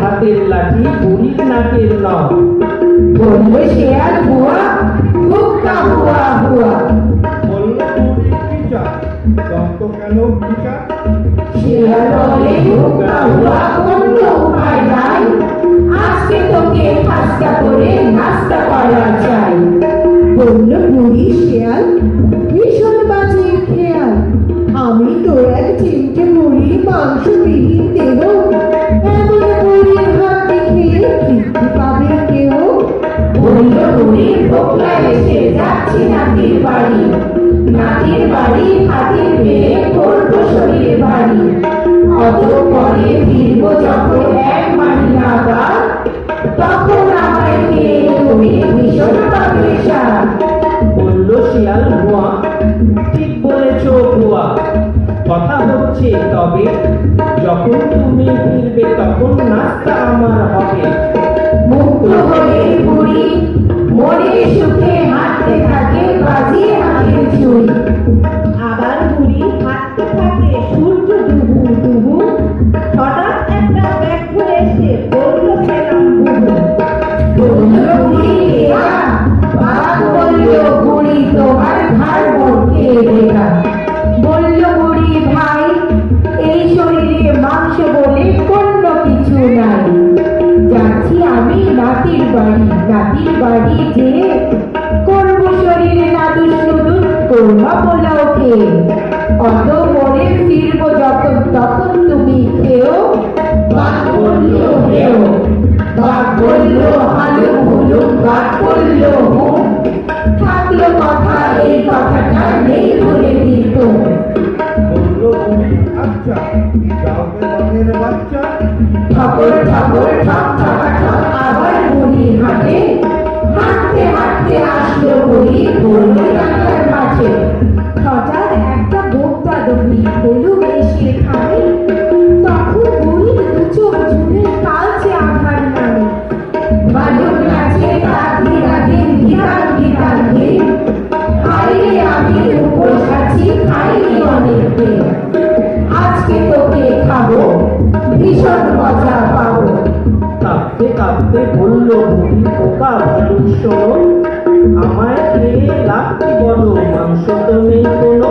হাতের লাঠি বুড়ির নাকের নখ বলল শেয়াল হুয়া হুক্কা হুয়া হুয়া বলল কেন শেয়াল বলে হুক্কা হুয়া উপায় আজকে তোকে ফাঁসকা করে নাস্তা করা চাই। বলল বুড়ি শিয়াল, ভীষণ বাজে খেয়াল। আমি তো এক চিমটে মুড়ি মাংস বিহীন দেহ এমন বুড়ির কেউ বলল বুড়ি, ভোকলা এসে যাচ্ছি বাড়ি। নাতির বাড়ি হাতির মেয়ে করব শরীর বাড়ি। অত পরে ফিরব যখন কথা হচ্ছে তবে যখন তুমি ফিরবে তখন নাস্তা আমার হবে। মুক্ত হয়ে বুড়ি মনে সুখে হাঁটতে থাকে, বাজিয়ে হাতের চুড়ি। আবার বুড়ি হাঁটতে থাকে সূর্য নাতির বাড়ি নাতির বাড়ি যে করব শরীরে নাদুস নুদুস করবা পোলাও খেয়ে অত মনে ফিরবো যখন তখন তুমি খেও বাঘ বলল হেও বাঘ বলল হালু হুলু বাঘ বলল হুম থাকল কথা এই কথাটা নেই বলে দিত আচ্ছা বাচ্চা। ঠাকুর ঠাকুর। বুড়ি হাঁটে হাঁটতে হাঁটতে আসলো ডাক্তার মাঠে। হঠাৎ একটা বোকা দবি হলু এসে খাবে কাঁপতে কাঁপতে বলল বুড়ি পোকা ভালো শোনো, আমায় খেয়ে কি বলো? মাংস তো নেই কোনো